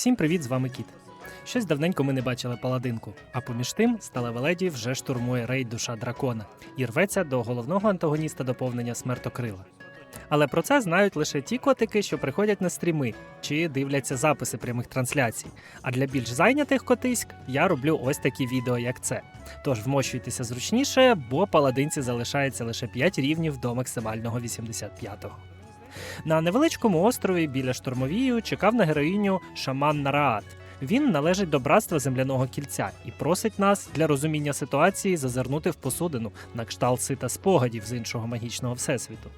Всім привіт, з вами Кіт. Щось давненько ми не бачили паладинку, а поміж тим сталева леді вже штурмує рейд душа дракона і рветься до головного антагоніста доповнення смертокрила. Але про це знають лише ті котики, що приходять на стріми чи дивляться записи прямих трансляцій. А для більш зайнятих котиськ я роблю ось такі відео, як це. Тож вмощуйтеся зручніше, бо паладинці залишається лише 5 рівнів до максимального 85-го. На невеличкому острові біля штормовію чекав на героїню шаман Нараат. Він належить до братства земляного кільця і просить нас для розуміння ситуації зазирнути в посудину на кшталт сита спогадів з іншого магічного всесвіту.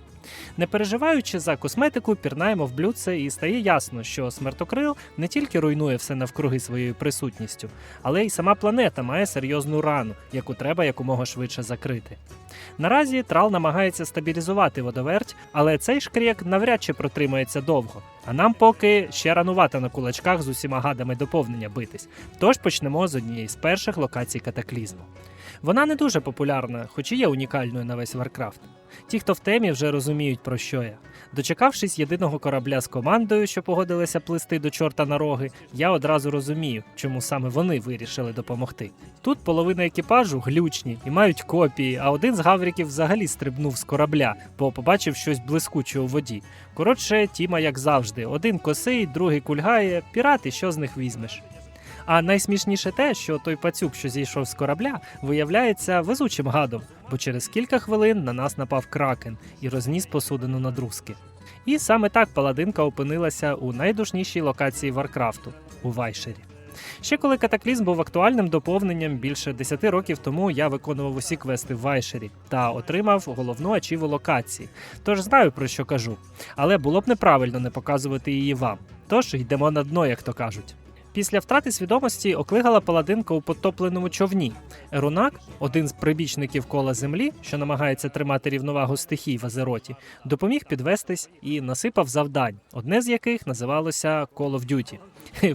Не переживаючи за косметику, пірнаємо в блюдце і стає ясно, що смертокрил не тільки руйнує все навкруги своєю присутністю, але й сама планета має серйозну рану, яку треба якомога швидше закрити. Наразі трал намагається стабілізувати водоверть, але цей шкрєк навряд чи протримається довго. А нам поки ще ранувато на кулачках з усіма гадами доповнення битись. Тож почнемо з однієї з перших локацій катаклізму. Вона не дуже популярна, хоч і є унікальною на весь Варкрафт. Ті, хто в темі, вже розуміють, про що я. Дочекавшись єдиного корабля з командою, що погодилися плисти до чорта на роги, я одразу розумію, чому саме вони вирішили допомогти. Тут половина екіпажу глючні і мають копії, а один з гавріків взагалі стрибнув з корабля, бо побачив щось блискуче у воді. Коротше, тіма, як завжди, один косий, другий кульгає, пірати, що з них візьмеш. А найсмішніше те, що той пацюк, що зійшов з корабля, виявляється везучим гадом, бо через кілька хвилин на нас напав кракен і розніс посудину на друзки. І саме так паладинка опинилася у найдушнішій локації Варкрафту у Вайшері. Ще коли катаклізм був актуальним доповненням більше 10 років тому я виконував усі квести в Вайшері та отримав головну ачіву локації. Тож знаю про що кажу. Але було б неправильно не показувати її вам. Тож йдемо на дно, як то кажуть. Після втрати свідомості оклигала паладинка у потопленому човні. Ерунак, один з прибічників кола землі, що намагається тримати рівновагу стихій в Азероті, допоміг підвестись і насипав завдань, одне з яких називалося Call of Duty.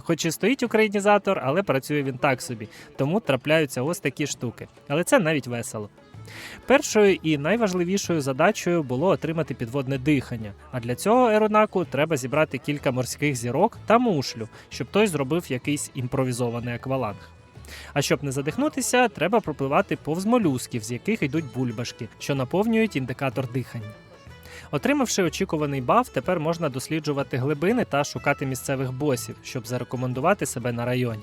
Хоч і стоїть українізатор, але працює він так собі, тому трапляються ось такі штуки. Але це навіть весело. Першою і найважливішою задачею було отримати підводне дихання. А для цього еронаку треба зібрати кілька морських зірок та мушлю, щоб той зробив якийсь імпровізований акваланг. А щоб не задихнутися, треба пропливати повз молюсків, з яких йдуть бульбашки, що наповнюють індикатор дихання. Отримавши очікуваний баф, тепер можна досліджувати глибини та шукати місцевих босів, щоб зарекомендувати себе на районі.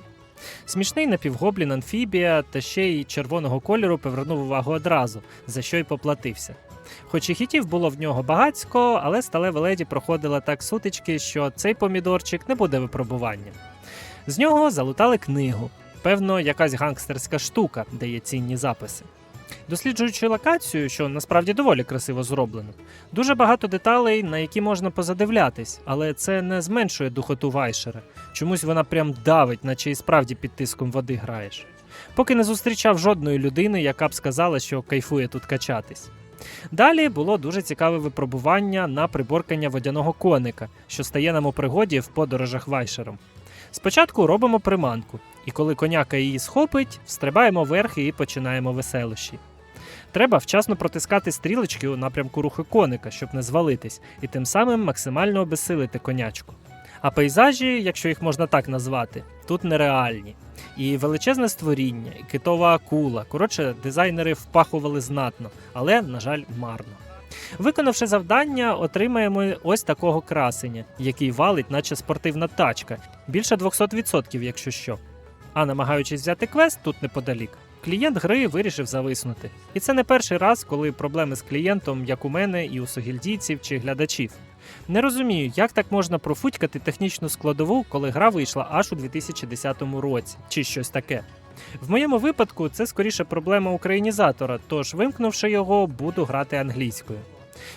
Смішний напівгоблін амфібія та ще й червоного кольору повернув увагу одразу, за що й поплатився. Хоч і хітів було в нього багацько, але сталева леді проходила так сутички, що цей помідорчик не буде випробуванням. З нього залутали книгу, певно, якась гангстерська штука, де є цінні записи. Досліджуючи локацію, що насправді доволі красиво зроблено, дуже багато деталей, на які можна позадивлятись, але це не зменшує духоту Вайшера. Чомусь вона прям давить, наче і справді під тиском води граєш. Поки не зустрічав жодної людини, яка б сказала, що кайфує тут качатись. Далі було дуже цікаве випробування на приборкання водяного коника, що стає нам у пригоді в подорожах Вайшером. Спочатку робимо приманку, і коли коняка її схопить, встрибаємо вверх і починаємо веселощі. Треба вчасно протискати стрілочки у напрямку руху коника, щоб не звалитись, і тим самим максимально обесилити конячку. А пейзажі, якщо їх можна так назвати, тут нереальні. І величезне створіння, і китова акула. Коротше, дизайнери впахували знатно, але, на жаль, марно. Виконавши завдання, отримаємо ось такого красення, який валить, наче спортивна тачка, більше 200%, якщо що. А намагаючись взяти квест тут неподалік, клієнт гри вирішив зависнути. І це не перший раз, коли проблеми з клієнтом, як у мене, і у согільдійців чи глядачів. Не розумію, як так можна профутькати технічну складову, коли гра вийшла аж у 2010 році, чи щось таке. В моєму випадку це скоріше проблема українізатора, тож вимкнувши його, буду грати англійською.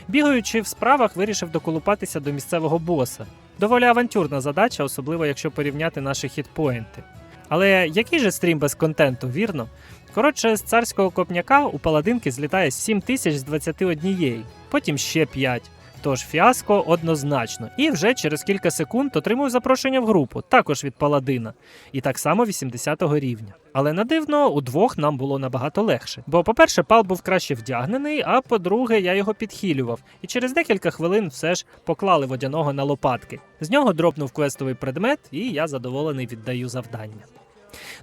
Бігаючи в справах, вирішив доколупатися до місцевого боса. Доволі авантюрна задача, особливо якщо порівняти наші хітпоінти. Але який же стрім без контенту, вірно? Коротше, з царського копняка у паладинки злітає 7 тисяч з 21, потім ще 5. Тож фіаско однозначно. І вже через кілька секунд отримую запрошення в групу, також від паладина, і так само 80-го рівня. Але на дивно, удвох нам було набагато легше. Бо, по-перше, пал був краще вдягнений, а по-друге, я його підхилював. І через декілька хвилин все ж поклали водяного на лопатки. З нього дропнув квестовий предмет, і я задоволений віддаю завдання.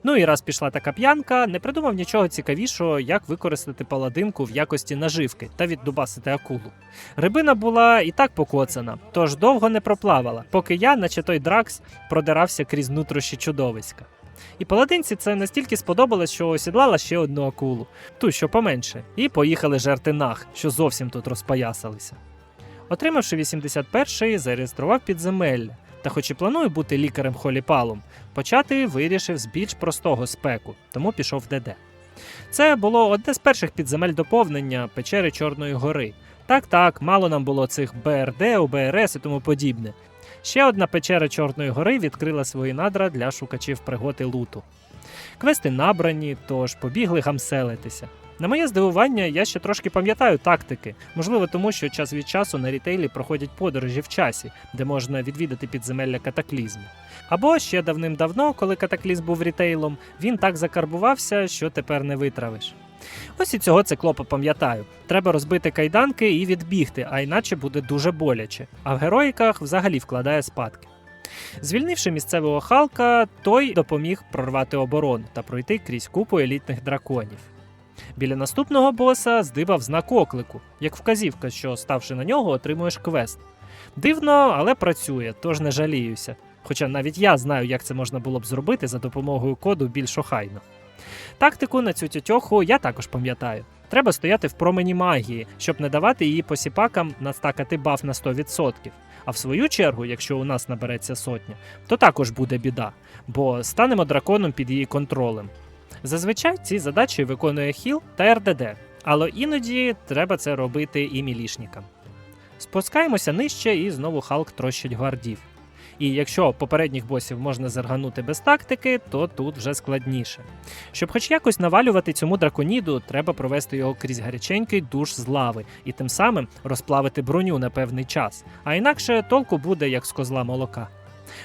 Ну і раз пішла така п'янка, не придумав нічого цікавішого, як використати паладинку в якості наживки та віддубасити акулу. Рибина була і так покоцана, тож довго не проплавала, поки я, наче той дракс, продирався крізь нутрощі чудовиська. І паладинці це настільки сподобалось, що осідлала ще одну акулу, ту, що поменше, і поїхали жерти нах, що зовсім тут розпоясалися. Отримавши 81-й, зареєстрував підземелля. Та, хоч і планую бути лікарем холіпалом, почати вирішив з більш простого спеку, тому пішов в ДД. Це було одне з перших підземель доповнення печери Чорної гори. Так, так, мало нам було цих БРД, ОБРС і тому подібне. Ще одна печера Чорної гори відкрила свої надра для шукачів пригод луту. Квести набрані, тож побігли гамселитися. На моє здивування, я ще трошки пам'ятаю тактики, можливо, тому що час від часу на рітейлі проходять подорожі в часі, де можна відвідати підземелля катаклізму. Або ще давним-давно, коли катаклізм був рітейлом, він так закарбувався, що тепер не витравиш. Ось і цього циклопа пам'ятаю. Треба розбити кайданки і відбігти, а іначе буде дуже боляче. А в героїках взагалі вкладає спадки. Звільнивши місцевого Халка, той допоміг прорвати оборону та пройти крізь купу елітних драконів. Біля наступного боса здибав знак оклику, як вказівка, що, ставши на нього, отримуєш квест. Дивно, але працює, тож не жаліюся. Хоча навіть я знаю, як це можна було б зробити за допомогою коду більш охайно. Тактику на цю тютьоху я також пам'ятаю. Треба стояти в промені магії, щоб не давати її посіпакам настакати баф на 100%. А в свою чергу, якщо у нас набереться сотня, то також буде біда, бо станемо драконом під її контролем. Зазвичай ці задачі виконує хіл та РДД, але іноді треба це робити і мілішникам. Спускаємося нижче і знову Халк трощить гвардів. І якщо попередніх босів можна зерганути без тактики, то тут вже складніше. Щоб хоч якось навалювати цьому драконіду, треба провести його крізь гаряченький душ з лави і тим самим розплавити броню на певний час, а інакше толку буде як з козла молока.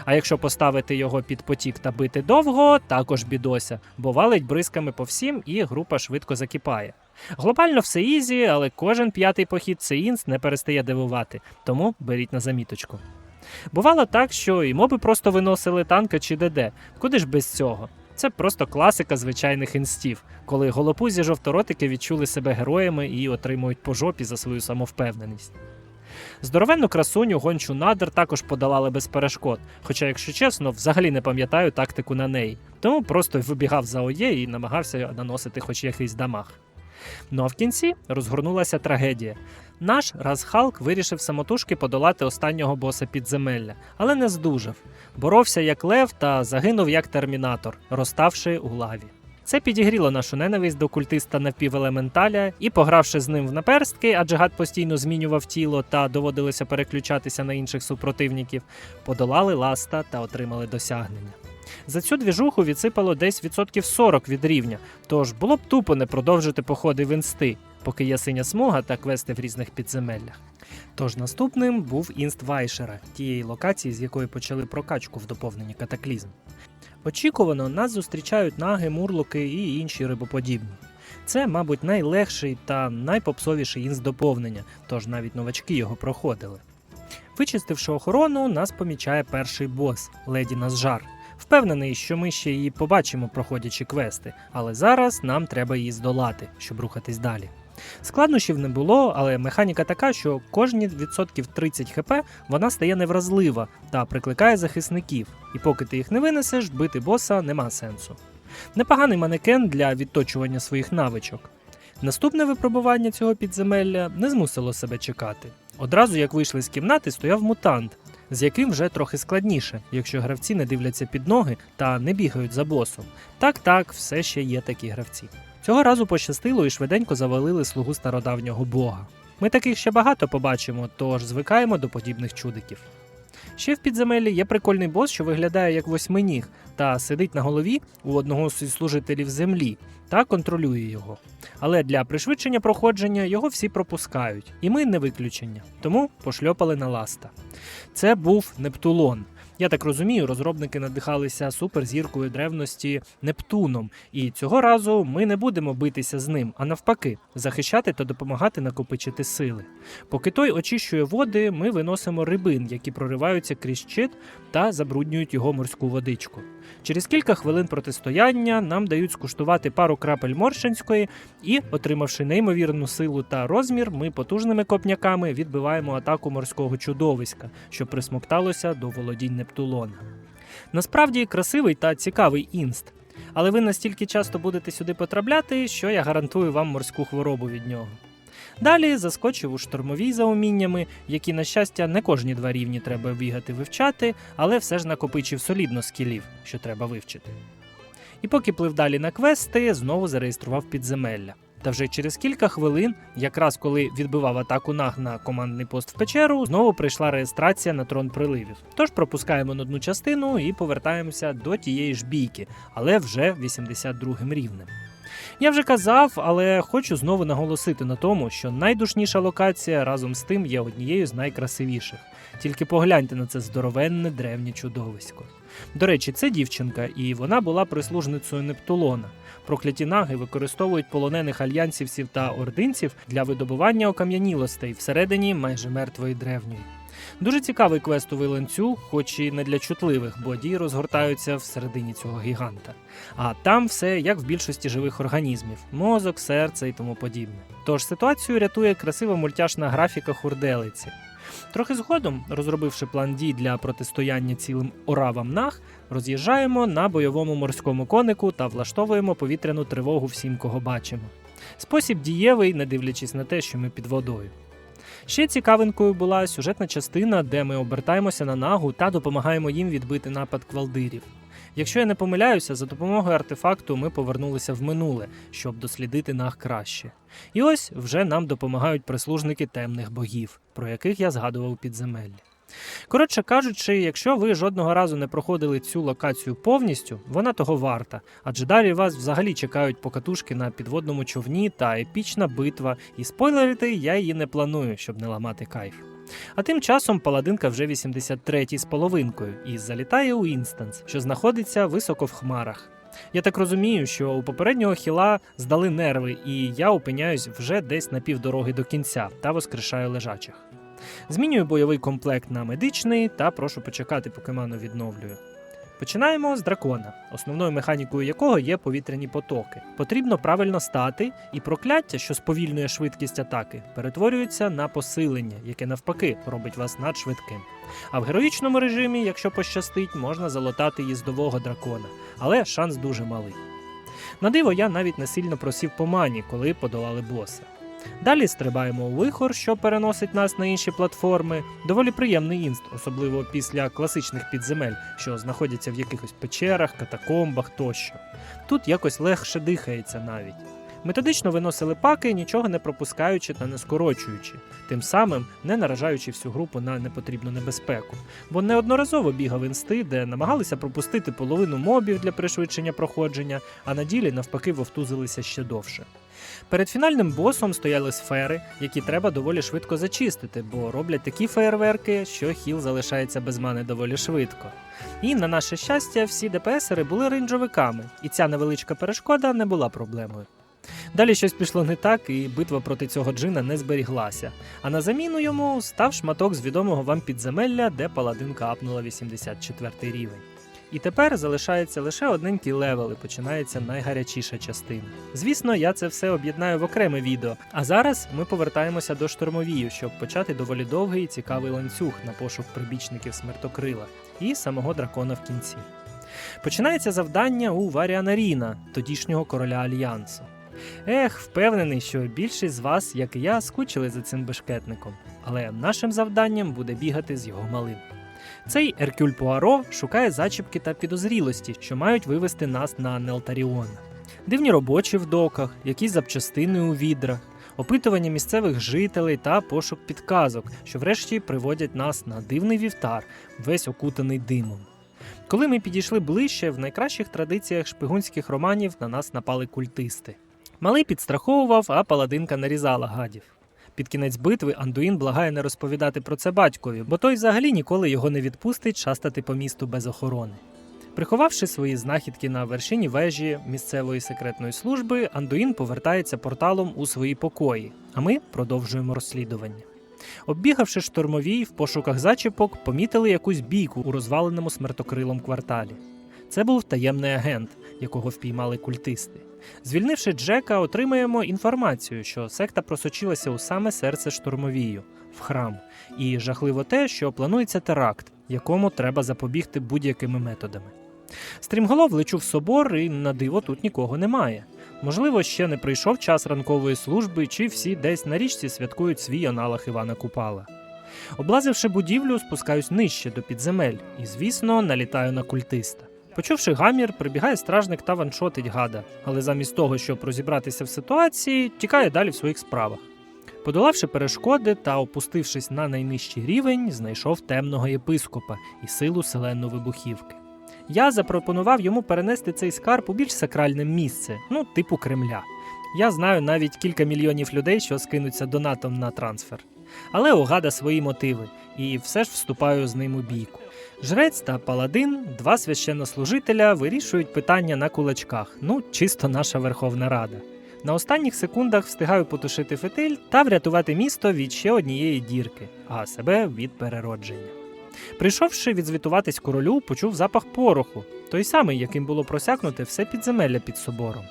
А якщо поставити його під потік та бити довго, також бідося, бо валить бризками по всім, і група швидко закипає. Глобально все ізі, але кожен п'ятий похід це інст не перестає дивувати, тому беріть на заміточку. Бувало так, що і моби просто виносили танка чи ДД. Куди ж без цього? Це просто класика звичайних інстів, коли голопузі жовторотики відчули себе героями і отримують по жопі за свою самовпевненість. Здоровенну красуню гончу надр також подолали без перешкод, хоча, якщо чесно, взагалі не пам'ятаю тактику на неї, тому просто вибігав за ОЄ і намагався наносити хоч якийсь дамаг. Ну а в кінці розгорнулася трагедія. Наш раз Халк вирішив самотужки подолати останнього боса підземелля, але не здужав. Боровся як лев та загинув як термінатор, розставши у лаві. Це підігріло нашу ненависть до культиста напівелементаля, і, погравши з ним в наперстки, адже гад постійно змінював тіло та доводилося переключатися на інших супротивників, подолали ласта та отримали досягнення. За цю двіжуху відсипало десь відсотків 40 від рівня, тож було б тупо не продовжити походи в інсти, поки є синя смуга та квести в різних підземеллях. Тож наступним був інст Вайшера, тієї локації, з якої почали прокачку в доповненні катаклізм. Очікувано нас зустрічають наги, мурлоки і інші рибоподібні. Це, мабуть, найлегший та найпопсовіший інст доповнення, тож навіть новачки його проходили. Вичистивши охорону, нас помічає перший бос леді Назжар. Впевнений, що ми ще її побачимо, проходячи квести, але зараз нам треба її здолати, щоб рухатись далі. Складнощів не було, але механіка така, що кожні відсотків 30 хп вона стає невразлива та прикликає захисників, і поки ти їх не винесеш, бити боса нема сенсу. Непоганий манекен для відточування своїх навичок. Наступне випробування цього підземелля не змусило себе чекати. Одразу як вийшли з кімнати, стояв мутант, з яким вже трохи складніше, якщо гравці не дивляться під ноги та не бігають за босом. Так, так, все ще є такі гравці. Цього разу пощастило і швиденько завалили слугу стародавнього бога. Ми таких ще багато побачимо, тож звикаємо до подібних чудиків. Ще в підземеллі є прикольний бос, що виглядає як восьминіг, та сидить на голові у одного з служителів землі та контролює його. Але для пришвидшення проходження його всі пропускають, і ми не виключення. Тому пошльопали на ласта. Це був Нептулон. Я так розумію, розробники надихалися суперзіркою древності Нептуном, і цього разу ми не будемо битися з ним, а навпаки, захищати та допомагати накопичити сили. Поки той очищує води, ми виносимо рибин, які прориваються крізь щит та забруднюють його морську водичку. Через кілька хвилин протистояння нам дають скуштувати пару крапель морщинської, і, отримавши неймовірну силу та розмір, ми потужними копняками відбиваємо атаку морського чудовиська, що присмокталося до володінь Нептулона. Насправді красивий та цікавий інст. Але ви настільки часто будете сюди потрапляти, що я гарантую вам морську хворобу від нього. Далі заскочив у штормовій за уміннями, які, на щастя, не кожні два рівні треба бігати вивчати, але все ж накопичив солідно скілів, що треба вивчити. І поки плив далі на квести, знову зареєстрував підземелля. Та вже через кілька хвилин, якраз коли відбивав атаку наг на командний пост в печеру, знову прийшла реєстрація на трон приливів. Тож пропускаємо на одну частину і повертаємося до тієї ж бійки, але вже 82 рівнем. Я вже казав, але хочу знову наголосити на тому, що найдушніша локація разом з тим є однією з найкрасивіших. Тільки погляньте на це здоровенне древнє чудовисько. До речі, це дівчинка, і вона була прислужницею Нептулона. Прокляті наги використовують полонених альянсівців та ординців для видобування окам'янілостей всередині майже мертвої древньої. Дуже цікавий квестовий ланцюг, хоч і не для чутливих, бо дії розгортаються всередині цього гіганта. А там все як в більшості живих організмів: мозок, серце і тому подібне. Тож ситуацію рятує красива мультяшна графіка хурделиці. Трохи згодом, розробивши план дій для протистояння цілим оравам наг, роз'їжджаємо на бойовому морському конику та влаштовуємо повітряну тривогу всім, кого бачимо. Спосіб дієвий, не дивлячись на те, що ми під водою. Ще цікавинкою була сюжетна частина, де ми обертаємося на нагу та допомагаємо їм відбити напад квалдирів. Якщо я не помиляюся, за допомогою артефакту ми повернулися в минуле, щоб дослідити наг краще. І ось вже нам допомагають прислужники темних богів, про яких я згадував підземеллі. Коротше кажучи, якщо ви жодного разу не проходили цю локацію повністю, вона того варта, адже далі вас взагалі чекають покатушки на підводному човні та епічна битва, і спойлерити я її не планую, щоб не ламати кайф. А тим часом паладинка вже 83-й з половинкою і залітає у інстанс, що знаходиться високо в хмарах. Я так розумію, що у попереднього хіла здали нерви, і я опиняюсь вже десь на півдороги до кінця та воскрешаю лежачих. Змінюю бойовий комплект на медичний та прошу почекати, поки ману відновлюю. Починаємо з дракона, основною механікою якого є повітряні потоки. Потрібно правильно стати, і прокляття, що сповільнює швидкість атаки, перетворюється на посилення, яке навпаки робить вас надшвидким. А в героїчному режимі, якщо пощастить, можна залотати їздового дракона, але шанс дуже малий. На диво, я навіть не сильно просів по мані, коли подолали боса. Далі стрибаємо у вихор, що переносить нас на інші платформи. Доволі приємний інст, особливо після класичних підземель, що знаходяться в якихось печерах, катакомбах тощо. Тут якось легше дихається навіть. Методично виносили паки, нічого не пропускаючи та не скорочуючи, тим самим не наражаючи всю групу на непотрібну небезпеку. Бо неодноразово бігав інсти, де намагалися пропустити половину мобів для пришвидшення проходження, а на ділі навпаки вовтузилися ще довше. Перед фінальним босом стояли сфери, які треба доволі швидко зачистити, бо роблять такі феєрверки, що хіл залишається без мани доволі швидко. І на наше щастя, всі ДПСери були рейнджовиками, і ця невеличка перешкода не була проблемою. Далі щось пішло не так, і битва проти цього джина не зберіглася. А на заміну йому став шматок з відомого вам підземелля, де паладинка апнула 84 рівень. І тепер залишається лише одненький левел і починається найгарячіша частина. Звісно, я це все об'єднаю в окреме відео. А зараз ми повертаємося до штурмовію, щоб почати доволі довгий і цікавий ланцюг на пошук прибічників смертокрила і самого дракона в кінці. Починається завдання у Варіанаріна, тодішнього короля Альянсу. Ех, впевнений, що більшість з вас, як і я, скучили за цим бешкетником, але нашим завданням буде бігати з його малим. Цей Еркюль Пуаро шукає зачіпки та підозрілості, що мають вивести нас на Нелтаріон. Дивні робочі в доках, якісь запчастини у відрах, опитування місцевих жителей та пошук підказок, що врешті приводять нас на дивний вівтар, весь окутаний димом. Коли ми підійшли ближче, в найкращих традиціях шпигунських романів на нас напали культисти. Малий підстраховував, а паладинка нарізала гадів. Під кінець битви Андуїн благає не розповідати про це батькові, бо той взагалі ніколи його не відпустить шастати по місту без охорони. Приховавши свої знахідки на вершині вежі місцевої секретної служби, Андуїн повертається порталом у свої покої, а ми продовжуємо розслідування. Оббігавши штурмовій в пошуках зачіпок, помітили якусь бійку у розваленому смертокрилом кварталі. Це був таємний агент, якого впіймали культисти. Звільнивши Джека, отримаємо інформацію, що секта просочилася у саме серце штурмовію в храм, і жахливо те, що планується теракт, якому треба запобігти будь-якими методами. Стрімголов лечу в собор, і на диво тут нікого немає. Можливо, ще не прийшов час ранкової служби, чи всі десь на річці святкують свій аналог Івана Купала. Облазивши будівлю, спускаюсь нижче до підземель і, звісно, налітаю на культиста. Почувши гамір, прибігає стражник та ваншотить гада, але замість того, щоб розібратися в ситуації, тікає далі в своїх справах. Подолавши перешкоди та опустившись на найнижчий рівень, знайшов темного єпископа і силу селену вибухівки. Я запропонував йому перенести цей скарб у більш сакральне місце, ну, типу Кремля. Я знаю навіть кілька мільйонів людей, що скинуться донатом на трансфер. Але у гада свої мотиви, і все ж вступаю з ним у бійку. Жрець та паладин, два священнослужителя, вирішують питання на кулачках. Ну, чисто наша Верховна Рада. На останніх секундах встигаю потушити фитиль та врятувати місто від ще однієї дірки, а себе від переродження. Прийшовши відзвітуватись королю, почув запах пороху, той самий, яким було просякнуте все підземелля під собором.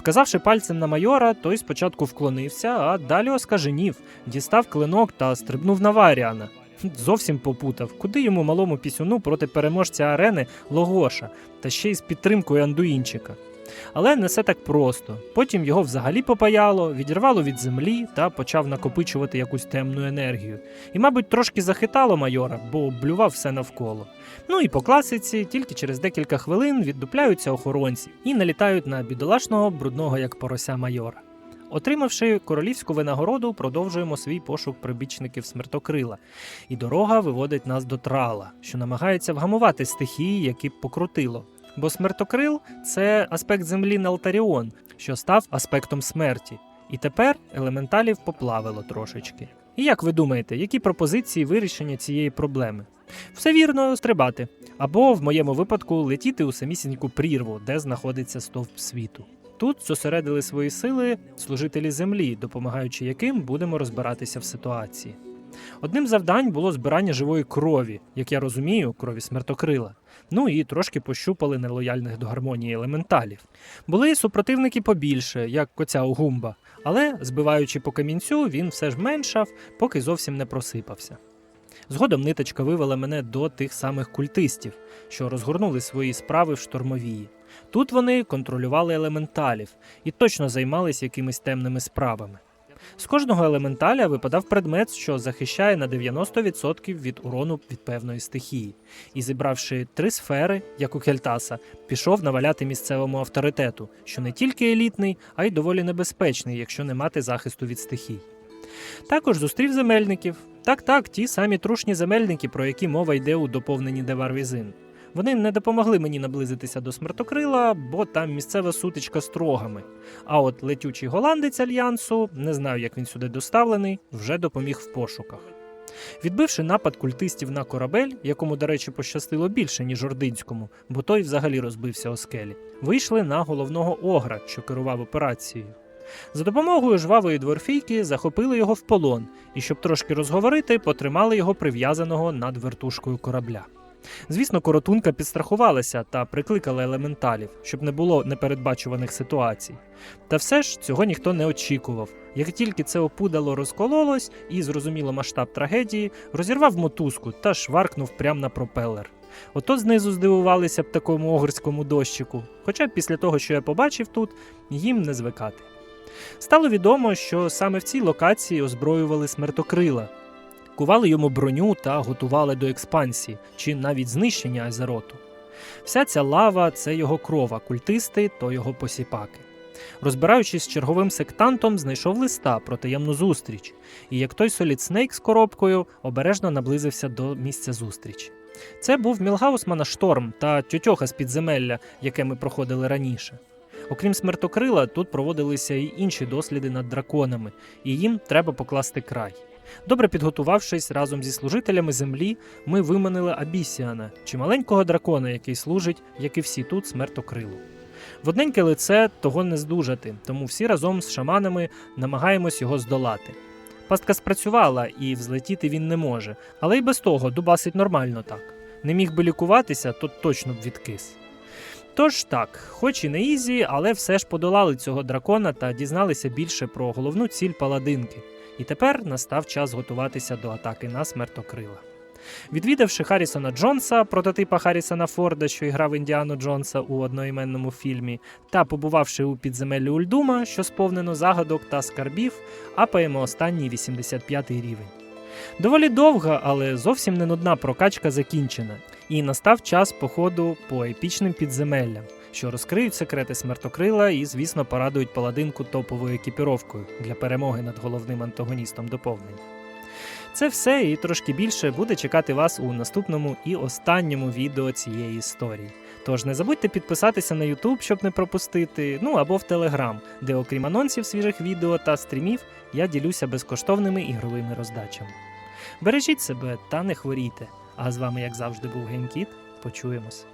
Вказавши пальцем на майора, той спочатку вклонився, а далі оскаженів, дістав клинок та стрибнув на Варіана. Зовсім попутав, куди йому малому пісюну проти переможця арени Логоша, та ще й з підтримкою Андуїнчика. Але не все так просто. Потім його взагалі попаяло, відірвало від землі та почав накопичувати якусь темну енергію. І, мабуть, трошки захитало майора, бо облював все навколо. Ну і по класиці, тільки через декілька хвилин віддупляються охоронці і налітають на бідолашного, брудного як порося майора. Отримавши королівську винагороду, продовжуємо свій пошук прибічників смертокрила, і дорога виводить нас до трала, що намагається вгамувати стихії, які б покрутило. Бо смертокрил це аспект землі Налтаріон, що став аспектом смерті. І тепер елементалів поплавило трошечки. І як ви думаєте, які пропозиції вирішення цієї проблеми? Все вірно, стрибати. Або, в моєму випадку, летіти у самісіньку прірву, де знаходиться стовп світу. Тут зосередили свої сили служителі землі, допомагаючи яким будемо розбиратися в ситуації. Одним завдань було збирання живої крові, як я розумію, крові смертокрила. Ну і трошки пощупали нелояльних до гармонії елементалів. Були і супротивники побільше, як коця Огумба, але, збиваючи по камінцю, він все ж меншав, поки зовсім не просипався. Згодом ниточка вивела мене до тих самих культистів, що розгорнули свої справи в штормовії. Тут вони контролювали елементалів і точно займались якимись темними справами. З кожного елементаля випадав предмет, що захищає на 90% від урону від певної стихії, і зібравши три сфери, як у Кельтаса, пішов наваляти місцевому авторитету, що не тільки елітний, а й доволі небезпечний, якщо не мати захисту від стихій. Також зустрів земельників. Так, так, ті самі трушні земельники, про які мова йде у доповненні Деварвізин. Вони не допомогли мені наблизитися до смертокрила, бо там місцева сутичка з трогами. А от летючий голландець альянсу, не знаю, як він сюди доставлений, вже допоміг в пошуках. Відбивши напад культистів на корабель, якому, до речі, пощастило більше, ніж ординському, бо той взагалі розбився о скелі, вийшли на головного огра, що керував операцією. За допомогою жвавої дворфійки захопили його в полон і, щоб трошки розговорити, потримали його прив'язаного над вертушкою корабля. Звісно, коротунка підстрахувалася та прикликала елементалів, щоб не було непередбачуваних ситуацій. Та все ж цього ніхто не очікував. Як тільки це опудало розкололось і зрозуміло масштаб трагедії, розірвав мотузку та шваркнув прямо на пропелер. Ото знизу здивувалися б такому огрському дощику, хоча після того, що я побачив тут, їм не звикати. Стало відомо, що саме в цій локації озброювали смертокрила, кували йому броню та готували до експансії чи навіть знищення Азероту. Вся ця лава це його кров, а культисти то його посіпаки. Розбираючись з черговим сектантом, знайшов листа про таємну зустріч, і як той Солід Снейк з коробкою обережно наблизився до місця зустрічі. Це був Мілгаусмана Шторм та тьотьоха з підземелля, яке ми проходили раніше. Окрім смертокрила, тут проводилися й інші досліди над драконами, і їм треба покласти край. Добре підготувавшись разом зі служителями землі, ми виманили Абісіана, чи маленького дракона, який служить, як і всі тут, смертокрилу. В одненьке лице того не здужати, тому всі разом з шаманами намагаємось його здолати. Пастка спрацювала, і взлетіти він не може, але й без того дубасить нормально так. Не міг би лікуватися, то точно б відкис. Тож так, хоч і не ізі, але все ж подолали цього дракона та дізналися більше про головну ціль паладинки. І тепер настав час готуватися до атаки на смертокрила. Відвідавши Харрісона Джонса, прототипа Харрісона Форда, що грав Індіану Джонса у одноіменному фільмі, та побувавши у підземеллі Ульдума, що сповнено загадок та скарбів, апаємо останній 85-й рівень. Доволі довга, але зовсім не нудна прокачка закінчена, і настав час походу по епічним підземеллям, що розкриють секрети смертокрила і, звісно, порадують паладинку топовою екіпіровкою для перемоги над головним антагоністом доповнення. Це все і трошки більше буде чекати вас у наступному і останньому відео цієї історії. Тож не забудьте підписатися на YouTube, щоб не пропустити, ну або в Telegram, де окрім анонсів свіжих відео та стрімів, я ділюся безкоштовними ігровими роздачами. Бережіть себе та не хворійте. А з вами, як завжди, був GameKit. Почуємось.